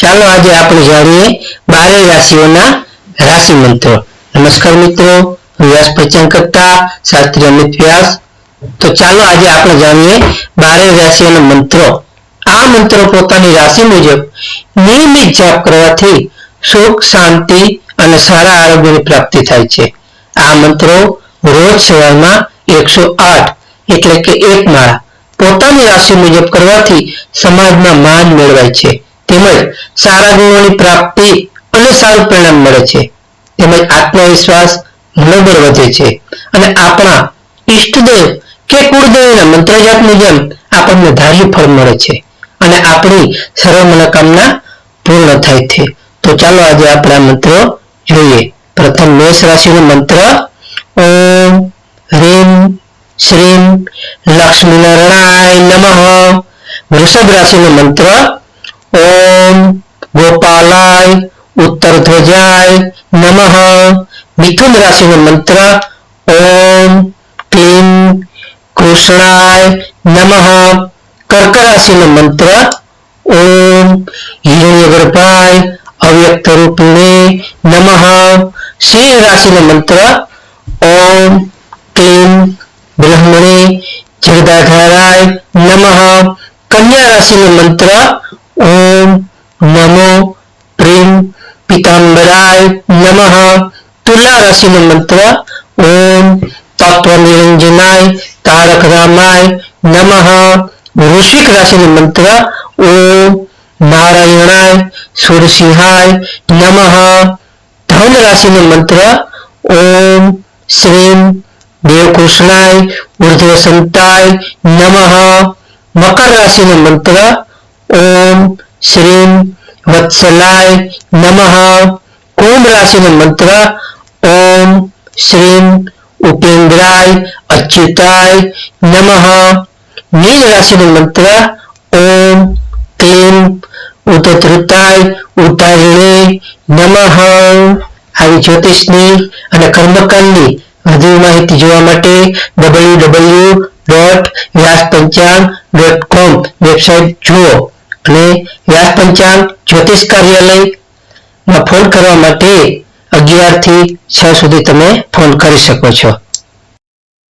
ચાલો આજે આપણે જાણીએ બારે રાશિઓના રાશિ મંત્રો નમસ્કાર મિત્રો વ્યાસ પંચાંગ કરતા શાસ્ત્રી અમિત વ્યાસ. તો ચાલો આજે આપણે જાણીએ બારે રાશિઓના મંત્રો. આ મંત્રો પોતાની રાશિ મુજબ નિયમિત જાપ કરવાથી સુખ, શાંતિ અને સારા આરોગ્યની પ્રાપ્તિ થાય છે. આ મંત્રો રોજ સવારમાં એકસો આઠ એટલે કે એક માળા પોતાની રાશિ મુજબ કરવાથી સમાજમાં માન મેળવાય છે. તેમજ સારા ગુણોની પ્રાપ્તિ અને સારું પરિણામ મળે છે. તેમજ આત્મવિશ્વાસ મનોબળ વધે છે. અને આપણા ઈષ્ટદેવ કે કુળદેવના મંત્રજાત મુજબ આપણને ધાર્યું ફળ મળે છે અને આપણી સર્વ મનોકામના પૂર્ણ થાય છે. તો ચાલો આજે આપણે મંત્રો જોઈએ. પ્રથમ મેષ રાશિનો મંત્ર. ઓમ હ્રીમ શ્રીમ લક્ષ્મીનારાયણ નમઃ. વૃષભ રાશિનો મંત્ર. ઓમ ગોપાલાય ઉત્તર ધ્વજાય નમઃ. મિથુન રાશિનો મંત્ર ઓમ ક્લીમ કૃષ્ણાય નમઃ. કર્ક રાશિનો મંત્ર ઓમ હિરણ્યગર્ભાય અવ્યક્ત રૂપિણે નમઃ. સિંહ રાશિનો મંત્ર ઓમ ક્લીમ કન્યા રાશિનો મંત્ર ઓમ નમો પ્રેમ પીતાંબરાય નમઃ તુલા રાશિનો મંત્ર ઓમ તત્વ નિરંજનાય તારક રામાય નમઃ વૃશ્ચિક રાશિનો મંત્ર ઓમ નારાયણાય સુરસિંહાય નમઃ ધન રાશિનો મંત્ર ઓમ શ્રીમ દેવકૃષ્ણાય ઉર્ધ્વસંતાય નમઃ મકર રાશિનો મંત્ર ઓમ શ્રીમ વત્સલાય નમઃ કુંભ રાશિનો મંત્ર ઓમ શ્રીમ ઉપેન્દ્રાય અચ્યુતાય નમઃ મીન રાશિનો મંત્ર ઓમ ક્લીમ ઉદધૃતાય ઉદ્ધારિણે નમઃ આવી જ્યોતિષની અને કર્મકાંડની વધુ માહિતી જોવા માટે www dot Vyas Panchang dot com website જુઓ અને વ્યાસ પંચાંગ જ્યોતિષ કાર્યાલયમાં ફોન કરવા માટે અગિયારથી છ સુધી તમે ફોન કરી શકો છો.